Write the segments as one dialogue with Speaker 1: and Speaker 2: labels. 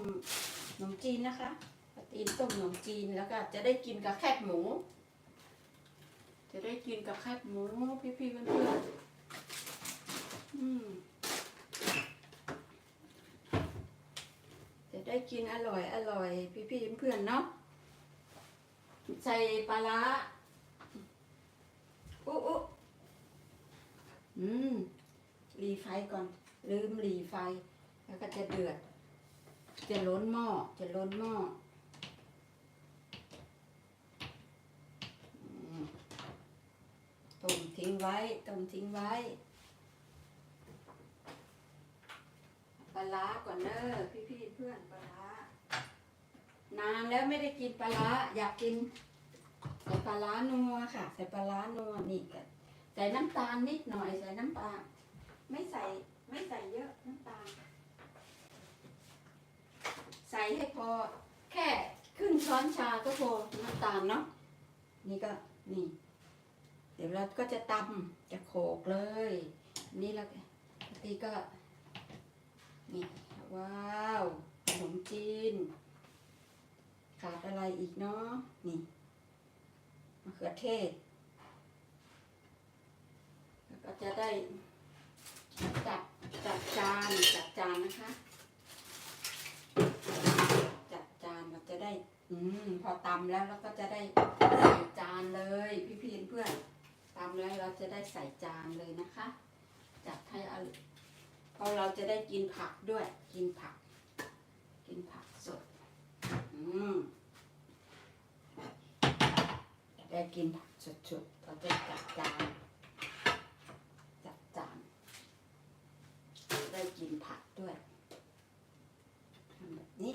Speaker 1: ขนมจีนนะคะปาตีนต้มขนมจีนแล้วก็จะได้กินกับแคบหมู จะได้กินกับแคบหมูพี่ๆเพื่อนๆอืมจะได้กินอร่อยอร่อยพี่ๆเพื่อนๆเนาะใส่ปลาร้าอุ๊อุ๊อืมหลีไฟก่อน ลืมหลีไฟ แล้วก็จะเดือด จะล้นหม้อจะล้นหม้อต้มทิ้งไว้ต้มทิ้งไว้ปลาร้าก่อนเนอะพี่พี่เพื่อนปลาร้านานแล้วไม่ได้กินปลาร้าอยากกินใส่ปลาร้านัวค่ะ ใส่ปลาร้านัวนี่กันใส่น้ำตาลนิดหน่อยใส่น้ำปลาไม่ใส่ไม่ใส่เยอะน้ำตาล ใส่ให้พ อแค่ครึ่งช้อนชาก็พอน้ำตาลเนาะนี่ก็นี่ เดี๋ยวเราก็จะตำจะโขกเลย นี่แล้วปกติก็นี่ว้าวขนมจีน ขาดอะไรอีกเนาะนี่มะเขือเทศแล้วก็จะได้จัดจัดจานจัดจานนะคะ จัดจานเราจะได้ อืมพอตำแล้วเราก็จะได้ใส่จานเลยพี่พีนเพื่อนตำแล้วเราจะได้ใส่จานเลยนะคะจัดให้อร่อยเพราะเราจะได้กินผักด้วย กินผัก กินผักสด อืมได้กินผักสดๆเราจะจัดจาน จัดจาน ได้กินผักด้วยทำแบบนี้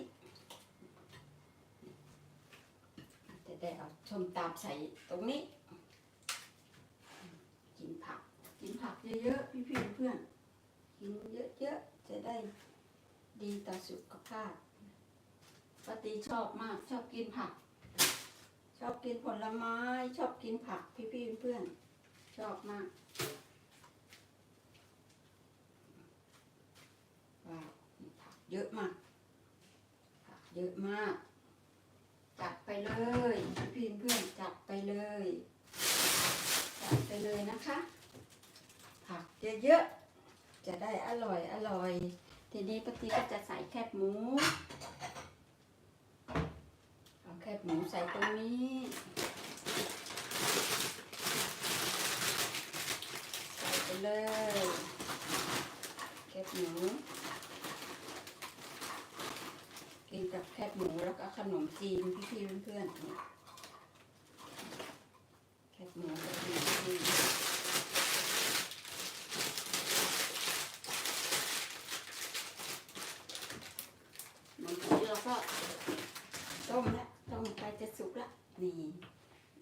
Speaker 1: จะ ได้เอาส้มตำใส่ตรงนี้ กินผัก กินผักเยอะๆพี่พี่ๆเพื่อนกินเยอะๆจะได้ดีต่อสุขภาพปฏิชอบมากชอบกินผัก ชอบกินผลไม้ ชอบกินผักพี่พี่ๆเพื่อนชอบมากว้าวมีผักเยอะมากผักเยอะมาก จัดไปเลยพี่เพื่อนๆจัดไปเลย จัดไปเลยนะคะ ผักเยอะๆ จะได้อร่อยอร่อย ทีนี้ปฏิก็จะใส่แคบหมูเอาแคบหมูใส่ตรงนี้ใส่ไปเลยแคบหมู กินกับแคบหมูแล้วก็ขนมจีนพี่ๆเพื่อนๆนี่แคบหมูกับขนมจีนบางทีเราก็ต้มแล้วต้มไปจะสุกแล้วนี่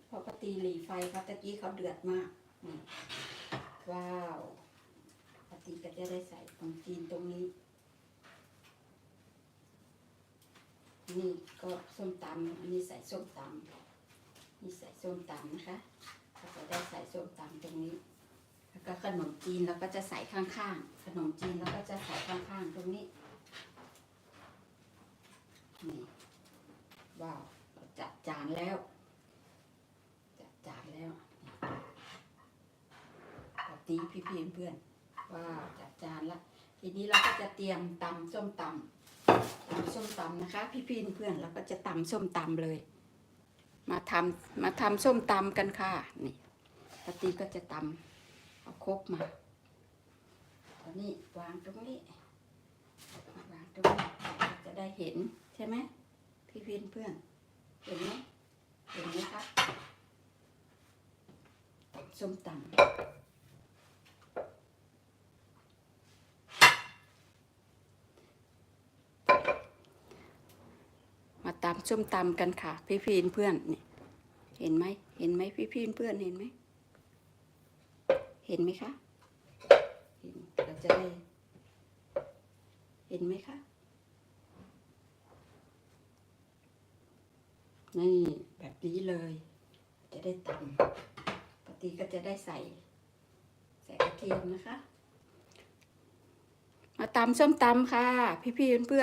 Speaker 1: พอปตีหลีไฟเพราะตะกี้เขาเดือดมากนี่ว้าวปตีก็จะได้ใส่ขนมจีนตรงนี้ นี่ก็ส้มตำอันนี้ใส่ส้มตำนี่ใส่ส้มตำนะคะก็จะได้ใส่ส้มตำตรงนี้ แล้วก็ขนมจีนเราก็จะใส่ข้างๆ ขนมจีนเราก็จะใส่ข้างๆ ตรงนี้ นี่ว้าวเราจัดจานแล้ว จัดจานแล้วปกติพี่ๆเพื่อนว้าวจัดจานละทีนี้เราก็จะเตรียมตำส้มตำ ตำส้มตำนะคะ พี่พี่เพื่อนเราก็จะตำส้มตำเลย มาทำมาทำส้มตำกันค่ะนี่ปฏิก็จะตำเอาครกมาตอนนี้วางตรงนี้วางตรงนี้จะได้เห็นใช่ไหมพี่พี่เพื่อนเห็นไหมเห็นไหมคะส้มตำ ตำส้มตำกันค่ะ พี่พีนเพื่อนนี่เห็นไหมเห็นไหมพี่พีนเพื่อนเห็นไหมเห็นไหมคะเห็นเราจะได้เห็นไหมคะนี่แบบนี้เลย จะได้ตำปกติก็จะได้ใส่ ใส่กระเทียมนะคะ มาตำส้มตำค่ะ พี่พีนเพื่อน